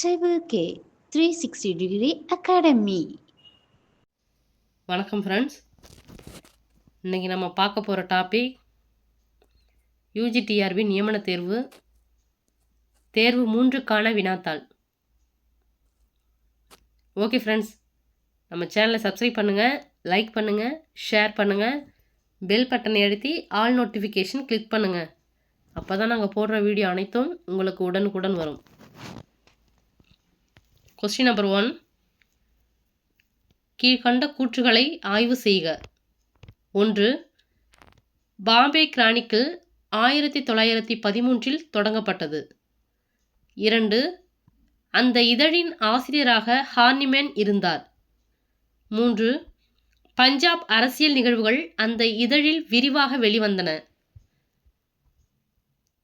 Table K 360 Degree Academy. வணக்கம் friends இன்றைக்கி நம்ம பார்க்க போகிற டாபிக் யூஜிடிஆர்பி நியமன தேர்வு தேர்வு மூன்றுக்கான வினாத்தாள். ஓகே ஃப்ரெண்ட்ஸ் நம்ம சேனலை சப்ஸ்கிரைப் பண்ணுங்கள் லைக் பண்ணுங்கள் ஷேர் பண்ணுங்கள் பெல் பட்டனை அழுத்தி ஆல் நோட்டிஃபிகேஷன் கிளிக் பண்ணுங்கள் அப்போ தான் நாங்கள் போடுற வீடியோ அனைத்தும் உங்களுக்கு உடனுக்குடன் வரும். கொஸ்டின் நம்பர் ஒன் கீழ்கண்ட கூற்றுகளை ஆய்வு செய்க. ஒன்று. பாம்பே கிரானிக்கிள் ஆயிரத்தி தொள்ளாயிரத்தி பதிமூன்றில் தொடங்கப்பட்டது. இரண்டு. அந்த இதழின் ஆசிரியராக ஹார்னிமேன் இருந்தார். மூன்று. பஞ்சாப் அரசியல் நிகழ்வுகள் அந்த இதழில் விரிவாக வெளிவந்தன.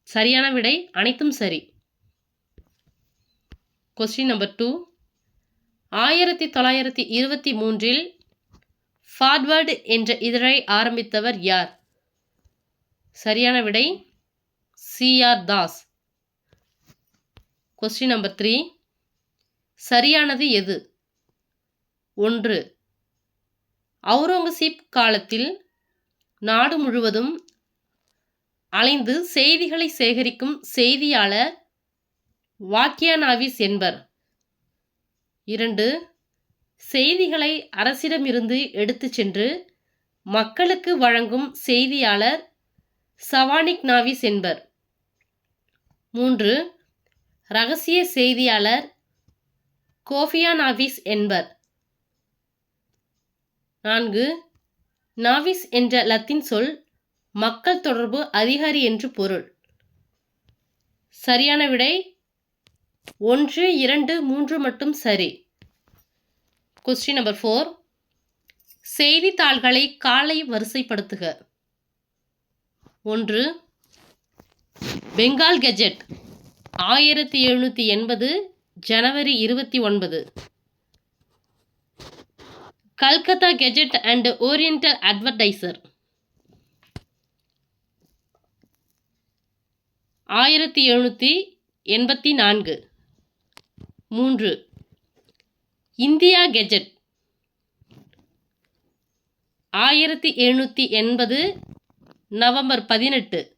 சரியான விடை அனைத்தும் சரி. கொஸ்டின் நம்பர் டூ ஆயிரத்தி தொள்ளாயிரத்தி இருபத்தி மூன்றில் ஃபார்வர்டு என்ற இதழை ஆரம்பித்தவர் யார்? சரியான விடை C R Das. Question number three சரியானது எது? ஒன்று. அவுரங்கசீப் காலத்தில் நாடு முழுவதும் அலைந்து செய்திகளை சேகரிக்கும் செய்தியாளர் வாக்கியானாவிஸ் என்பர். இரண்டு செய்திகளை அரசிடமிருந்து எடுத்துச் சென்று மக்களுக்கு வழங்கும் செய்தியாளர் சவானிக் நாவிஸ் என்பர். மூன்று ரகசிய செய்தியாளர் கோஃபியா நாவிஸ் என்பர். நான்கு நாவிஸ் என்ற லத்தீன் சொல் மக்கள் தொடர்பு அதிகாரி என்று பொருள். சரியான விடை ஒன்று இரண்டு மூன்று மட்டும் சரி. கொஸ்டின் நம்பர் ஃபோர் செய்தித்தாள்களை காலை வரிசைப்படுத்துக. ஒன்று பெங்கால் கெஜெட் ஆயிரத்தி எழுநூற்றி எண்பது ஜனவரி இருபத்தி ஒன்பது. Calcutta gazette and oriental advertiser. ஆயிரத்தி எழுநூற்றி எண்பத்தி நான்கு. மூன்று. India gazette. ஆயிரத்தி எழுநூற்றி எண்பது நவம்பர் பதினெட்டு.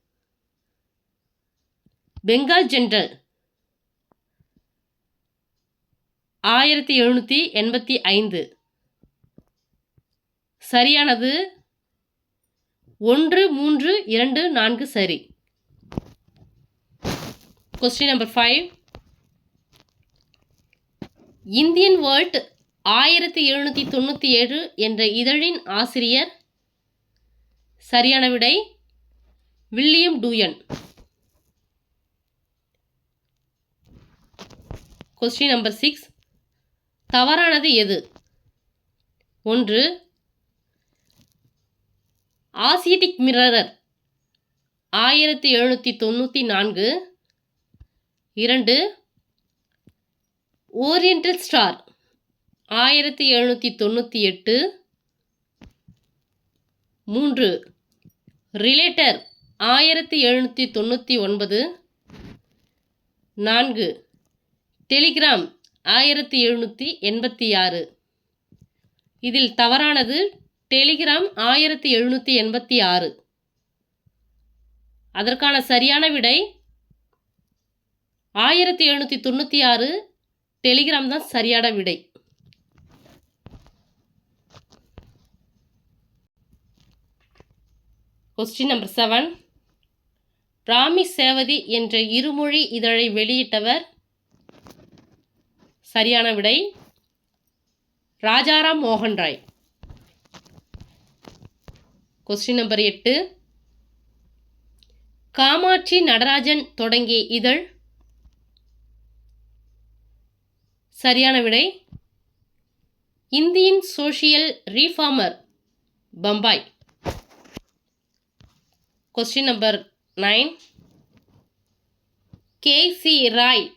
Bengal general. ஆயிரத்தி எழுநூற்றி எண்பத்தி ஐந்து. சரியானது? ஒன்று மூன்று இரண்டு நான்கு சரி. Question number five Indian world ஆயிரத்தி எழுநூற்றி தொண்ணூற்றி ஏழு என்ற இதழின் ஆசிரியர். சரியான விடை William Duane. Question number six தவறானது எது? ஒன்று ஆசியடிக் மிரரர். ஆயிரத்தி எழுநூற்றி தொண்ணூற்றி நான்கு. இரண்டு ஓரியண்டல் ஸ்டார். ஆயிரத்தி எழுநூற்றி தொண்ணூற்றி எட்டு. மூன்று. ரிலேட்டர். ஆயிரத்தி எழுநூற்றி தொண்ணூற்றி ஒன்பது. நான்கு. டெலிகிராம். ஆயிரத்தி எழுநூற்றி எண்பத்தி ஆறு. இதில் தவறானது டெலிகிராம் ஆயிரத்தி எழுநூற்றி எண்பத்தி ஆறு. அதற்கான சரியான விடை ஆயிரத்தி எழுநூற்றி தொண்ணூற்றி ஆறு டெலிகிராம் தான் சரியான விடை. கொஸ்டின் நம்பர் செவன் ராமி சேவதி என்ற இருமொழி இதழை வெளியிட்டவர் சரியான விடை. ராஜாராம் மோகன் ராய். கொஸ்டின் நம்பர் எட்டு. காமாட்சி நடராஜன் தொடங்கிய இதழ் சரியான விடை. இந்தியின் social reformer Bombay. Question number nine K. C. Roy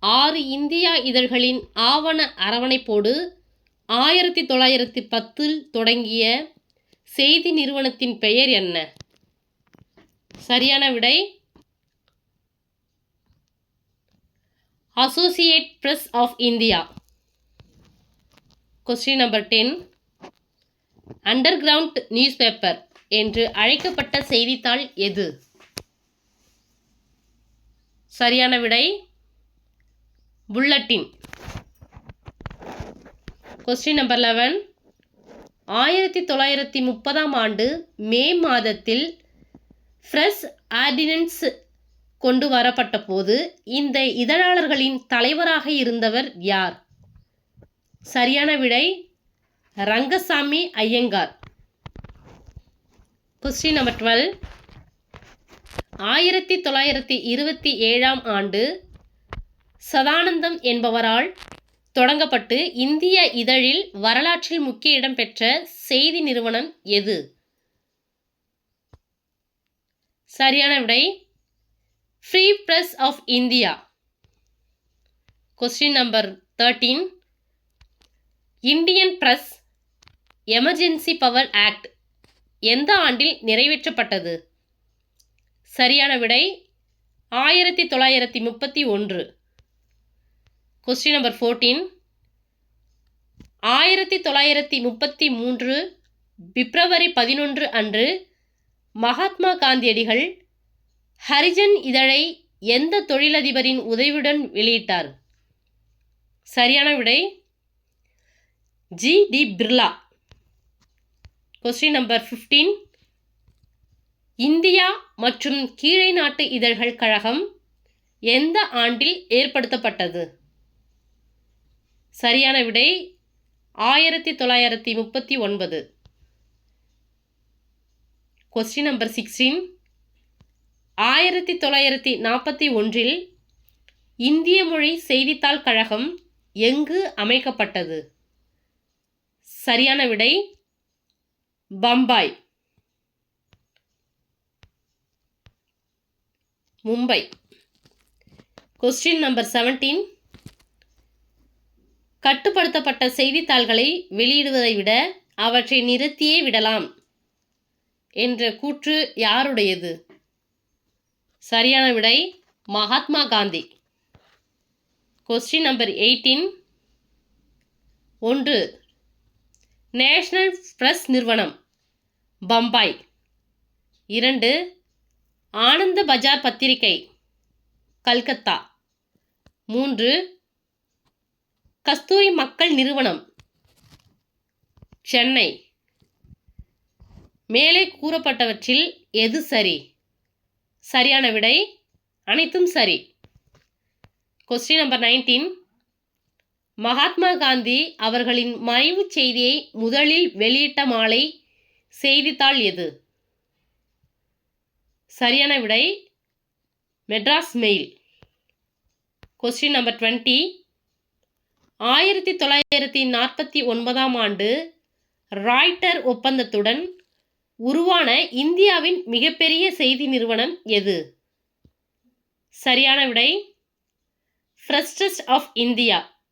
ஆறு இந்தியா இதழ்களின் ஆவண அரவணைப்போடு ஆயிரத்தி தொள்ளாயிரத்தி பத்தில் தொடங்கிய செய்தி நிறுவனத்தின் பெயர் என்ன? சரியான விடை associate press of India question number ten underground newspaper என்று அழைக்கப்பட்ட செய்தித்தாள் எது? சரியான விடை புல்லட்டின் கொஸ்டின் நம்பர் லெவன் ஆயிரத்தி தொள்ளாயிரத்தி முப்பதாம் ஆண்டு மே மாதத்தில் ஃப்ரெஷ் ஆர்டினன்ஸ் கொண்டு வரப்பட்ட போது இந்த இதழாளர்களின் தலைவராக இருந்தவர் யார்? சரியான விடை Rangaswami Iyengar. Question number twelve ஆயிரத்தி தொள்ளாயிரத்தி இருபத்தி ஏழாம் ஆண்டு சதானந்தம் என்பவரால் தொடங்கப்பட்டு இந்திய இதழில் வரலாற்றில் முக்கிய இடம் பெற்ற செய்தி நிறுவனம் எது? சரியான விடை free press of India question number thirteen Indian press emergency power act எந்த ஆண்டில் நிறைவேற்றப்பட்டது? சரியான விடை ஆயிரத்தி தொள்ளாயிரத்தி முப்பத்தி ஒன்று. கொஸ்டின் நம்பர் ஃபோர்டீன் ஆயிரத்தி தொள்ளாயிரத்தி முப்பத்தி மூன்று பிப்ரவரி பதினொன்று அன்று மகாத்மா காந்தியடிகள் ஹரிஜன் இதழை எந்த தொழிலதிபரின் உதவியுடன் வெளியிட்டார்? சரியான விடை G. D. Birla. Question number fifteen India மற்றும் கீழை நாட்டு இதழ்கள் கழகம் எந்த ஆண்டில் ஏற்படுத்தப்பட்டது? சரியான விடை ஆயிரத்தி தொள்ளாயிரத்தி முப்பத்தி ஒன்பது. கொஸ்டின் நம்பர் சிக்ஸ்டீன் ஆயிரத்தி தொள்ளாயிரத்தி நாற்பத்தி ஒன்றில் இந்திய மொழி செய்தித்தாள் கழகம் எங்கு அமைக்கப்பட்டது? சரியான விடை Bombay. Mumbai. Question number seventeen கட்டுப்படுத்தப்பட்ட செய்தித்தாள்களை வெளியிடுவதை விட அவற்றை நிறுத்தியே விடலாம் என்ற கூற்று யாருடையது? சரியான விடை Mahatma Gandhi. Question number eighteen ஒன்று. நேஷனல் பிரஸ் நிறுவனம் பம்பாய். இரண்டு. ஆனந்த பஜார் பத்திரிகை. கல்கத்தா. மூன்று. கஸ்தூரி மக்கள் நிறுவனம். சென்னை. மேலே கூறப்பட்டவற்றில் எது சரி? சரியான விடை அனைத்தும் சரி. Question number nineteen Mahatma Gandhi அவர்களின் மறைவு செய்தியை முதலில் வெளியிட்ட மாலை செய்தித்தாள் எது? சரியான விடை Madras mail. Question number twenty ஆயிரத்தி தொள்ளாயிரத்தி நாற்பத்தி ஒன்பதாம் ஆண்டு ராய்ட்டர் ஒப்பந்தத்துடன் உருவான இந்தியாவின் மிகப்பெரிய செய்தி நிறுவனம் எது? சரியான விடை press trust of India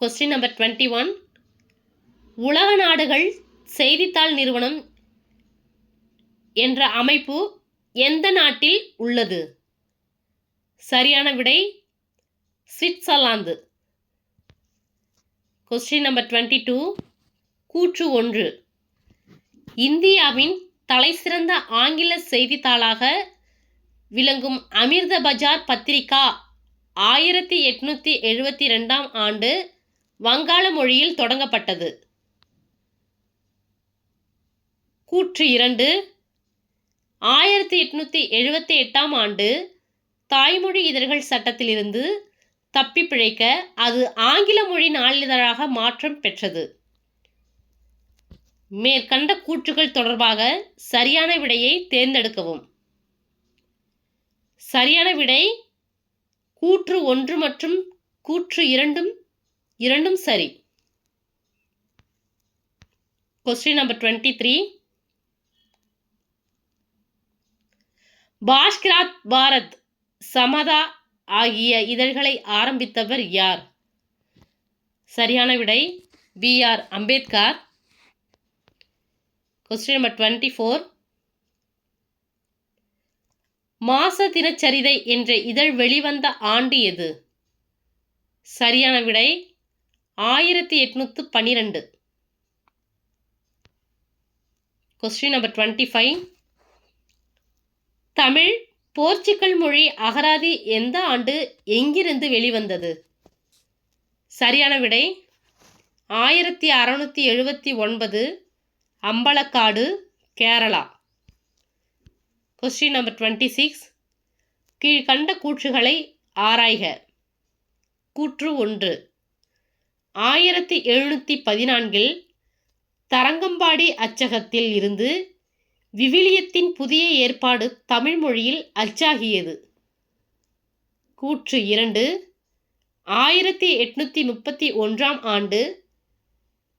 question number twenty one உலக நாடுகள் செய்தித்தாள் நிறுவனம் என்ற அமைப்பு எந்த நாட்டில் உள்ளது? சரியான விடை Switzerland question number twenty two கூற்று ஒன்று. இந்தியாவின் தலைசிறந்த ஆங்கில செய்தித்தாளாக விளங்கும் அமிர்த பஜார் பத்திரிகா ஆயிரத்தி எட்நூற்றி எழுபத்தி ரெண்டாம் ஆண்டு வங்காள மொழியில் தொடங்கப்பட்டது. கூற்று இரண்டு. ஆயிரத்தி எட்நூற்றி எழுபத்தி எட்டாம் ஆண்டு தாய்மொழி இதழ்கள் சட்டத்திலிருந்து தப்பி பிழைக்க அது ஆங்கில மொழி நாளிதழாக மாற்றம் பெற்றது. மேற்கண்ட கூற்றுகள் தொடர்பாக சரியான விடையை தேர்ந்தெடுக்கவும். சரியான விடை கூற்று ஒன்று மற்றும் கூற்று இரண்டும் இரண்டும் சரி. Question number twenty three Bahishkrit Bharat Samata ஆகிய இதழ்களை ஆரம்பித்தவர் யார்? சரியான விடை B R Ambedkar. Question number twenty four மாச தினச்சரிதை என்ற இதழ் வெளிவந்த ஆண்டு எது? சரியான விடை ஆயிரத்தி எட்நூற்று பன்னிரெண்டு. Question number twenty five Tamil Portugal மொழி அகராதி எந்த ஆண்டு எங்கிருந்து வெளிவந்தது? சரியான விடை ஆயிரத்தி அறநூற்றி எழுபத்தி ஒன்பது Ambalakkadu Kerala. Question number twenty six கீழ்கண்ட கூற்றுகளை ஆராய்க. கூற்று ஒன்று. ஆயிரத்தி எழுநூற்றி பதினான்கில் தரங்கம்பாடி அச்சகத்தில் இருந்து விவிலியத்தின் புதிய ஏற்பாடு தமிழ் மொழியில் அச்சாகியது. கூற்று இரண்டு. ஆயிரத்தி எட்நூற்றி முப்பத்தி ஒன்றாம் ஆண்டு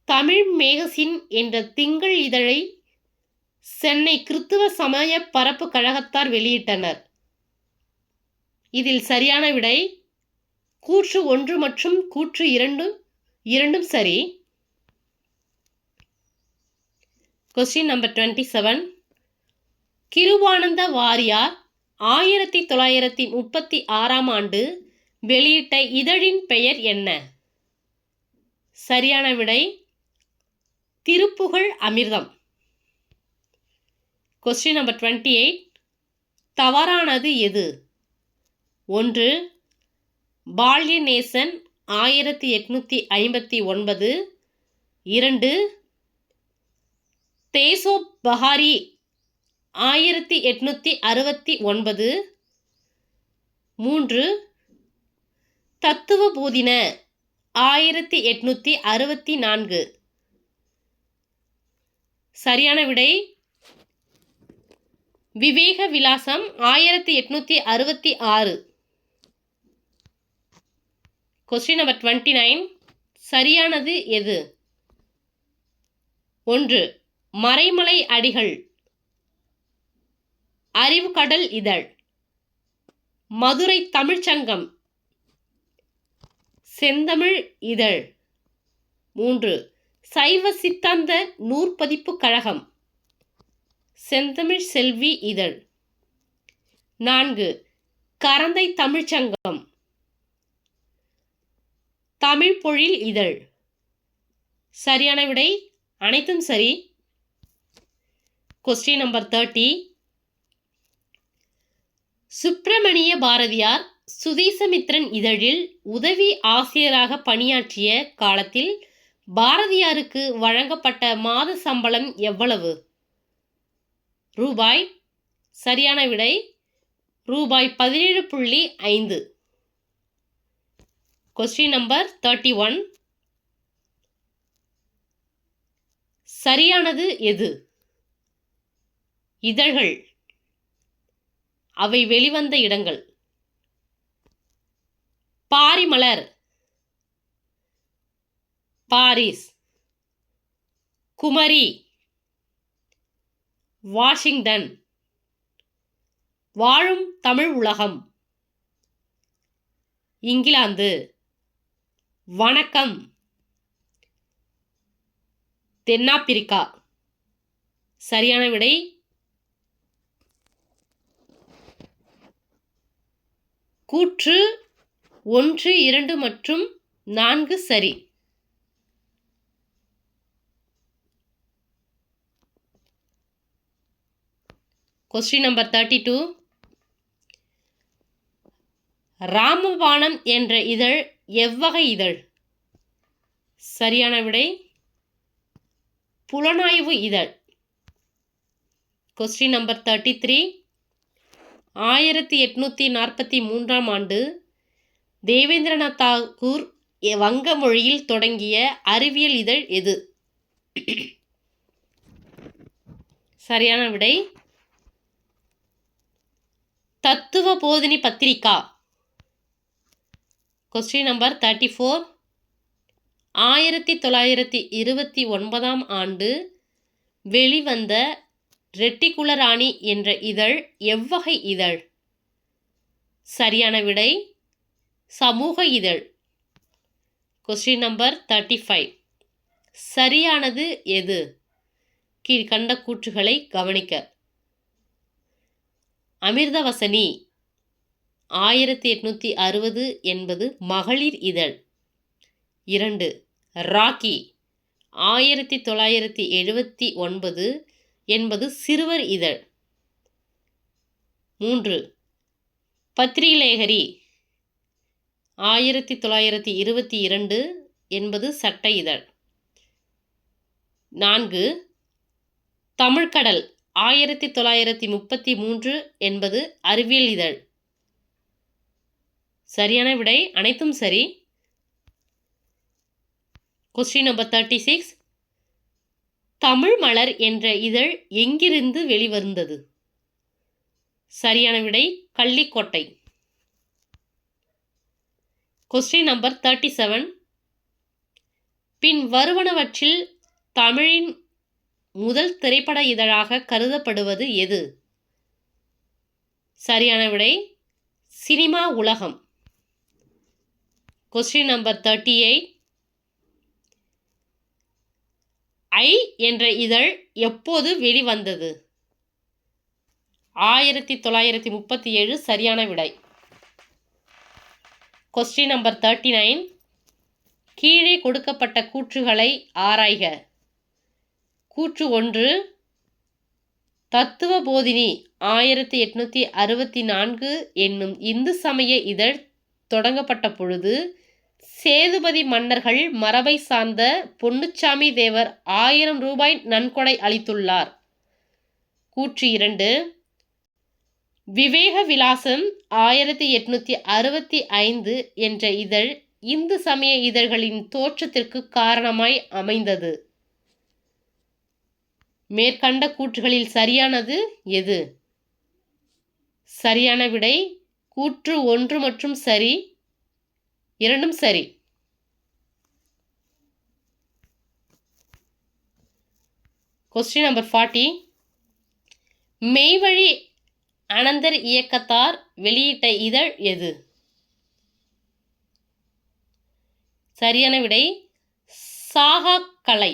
தமிழ் மேகசின் என்ற திங்கள் இதழை சென்னை கிறித்துவ சமய பரப்பு கழகத்தார் வெளியிட்டனர். இதில் சரியான விடை கூற்று ஒன்று மற்றும் கூற்று இரண்டு இரண்டும் சரி. Question number twenty seven Kirupananda Variyar ஆயிரத்தி தொள்ளாயிரத்தி முப்பத்தி ஆறாம் ஆண்டு வெளியிட்ட இதழின் பெயர் என்ன? சரியான விடை திருப்புகழ் அமிர்தம். கொஸ்டின் நம்பர் டுவெண்ட்டி எயிட் தவறானது எது? ஒன்று பால்யநேசன் ஆயிரத்தி எட்நூற்றி ஐம்பத்தி ஒன்பது. இரண்டு தேசோ பஹாரி ஆயிரத்தி எட்நூற்றி அறுபத்தி ஒன்பது. மூன்று தத்துவ போதின ஆயிரத்தி எட்நூற்றி அறுபத்தி நான்கு. சரியான விடை. விவேக விலாசம் ஆயிரத்தி எட்நூற்றி அறுபத்தி ஆறு. கொஸ்டின் நம்பர் டுவெண்ட்டி நைன் சரியானது எது? ஒன்று. மறைமலை அடிகள். அறிவுகடல் இதழ். மதுரை தமிழ்ச்சங்கம். செந்தமிழ் இதழ். மூன்று. சைவ சித்தாந்த நூற்பதிப்பு கழகம். செந்தமிழ் செல்வி இதழ். நான்கு கரந்தை தமிழ்ச்சங்கம் தமிழ் பொழில் இதழ். சரியான விடை அனைத்தும் சரி. Question number thirty Subramania Bharathiyar Swadesamitran இதழில் உதவி ஆசிரியராக பணியாற்றிய காலத்தில் பாரதியாருக்கு வழங்கப்பட்ட மாத சம்பளம் எவ்வளவு? ரூபாய் சரியான விடை ரூபாய் பதினேழு புள்ளி ஐந்து. கொஸ்டின் நம்பர் தேர்ட்டி ஒன் சரியானது எது? இதழ்கள். அவை வெளிவந்த இடங்கள். பாரிமலர். பாரிஸ். குமரி. வாஷிங்டன். வாழும் தமிழ் உலகம். இங்கிலாந்து. வணக்கம். தென்னாப்பிரிக்கா. சரியான விடை? கூற்று ஒன்று இரண்டு மற்றும் நான்கு சரி. Question number thirty two Ramabanam என்ற இதழ் எவ்வகை இதழ்? சரியான விடை புலனாய்வு இதழ். கொஸ்டின் நம்பர் தேர்ட்டி த்ரீ ஆயிரத்தி எட்நூற்றி நாற்பத்தி மூன்றாம் ஆண்டு தேவேந்திரநாத் தாகூர் எ- வங்க மொழியில் தொடங்கிய அறிவியல் இதழ் எது? சரியான விடை Tattva Bodhini Patrika. Question number thirty four ஆயிரத்தி தொள்ளாயிரத்தி இருபத்தி ஒன்பதாம் ஆண்டு வெளிவந்த ரெட்டிகுலராணி என்ற இதழ் எவ்வகை இதழ்? சரியான விடை சமூக இதழ். கொஸ்டின் நம்பர் தேர்ட்டி ஃபைவ் சரியானது எது? கீழ்கண்ட கூற்றுகளை கவனிக்க. அமிர்தவசனி ஆயிரத்தி எட்நூற்றி அறுபது என்பது மகளிர் இதழ். இரண்டு ராக்கி. ஆயிரத்தி தொள்ளாயிரத்தி எழுபத்தி ஒன்பது என்பது சிறுவர் இதழ். மூன்று பத்ரிலேகரி ஆயிரத்தி தொள்ளாயிரத்தி இருபத்தி இரண்டு என்பது சட்ட இதழ். நான்கு தமிழ்கடல். ஆயிரத்தி தொள்ளாயிரத்தி முப்பத்தி மூன்று என்பது அறிவியல் இதழ். சரியான விடை அனைத்தும் சரி. Question number thirty six Tamil Malar என்ற இதழ் எங்கிருந்து வெளிவந்தது? சரியான விடை Kallikottai. Question number thirty seven பின் வருவனவற்றில் தமிழின் முதல் திரைப்பட இதழாக கருதப்படுவது எது? சரியான விடை cinema Ulagam. Question number thirty eight ஐ என்ற இதழ் எப்போது வெளிவந்தது? ஆயிரத்தி தொள்ளாயிரத்தி முப்பத்தி ஏழு சரியான விடை. கொஸ்டின் நம்பர் தேர்ட்டி நைன் கீழே கொடுக்கப்பட்ட கூற்றுகளை ஆராய்க. கூற்று ஒன்று தத்துவ போதினி ஆயிரத்தி எட்நூற்றி அறுபத்தி நான்கு என்னும் இந்து சமய இதழ் தொடங்கப்பட்ட பொழுது சேதுபதி மன்னர்கள் மரபை சார்ந்த பொன்னுச்சாமி தேவர் ஆயிரம் ரூபாய் நன்கொடை அளித்துள்ளார். கூற்று இரண்டு விவேக விலாசம் ஆயிரத்தி எட்நூற்றி அறுபத்தி ஐந்து என்ற இதழ் இந்து சமய இதழ்களின் தோற்றத்திற்கு காரணமாய் அமைந்தது. மேற்கண்ட கூற்றுகளில் சரியானது எது? சரியான விடை கூற்று ஒன்று மற்றும் சரி இரண்டும் சரி. Question number forty Meyvazhi Ananthar இயக்கத்தார் வெளியிட்ட இதழ் எது? சரியான விடை Saka Kalai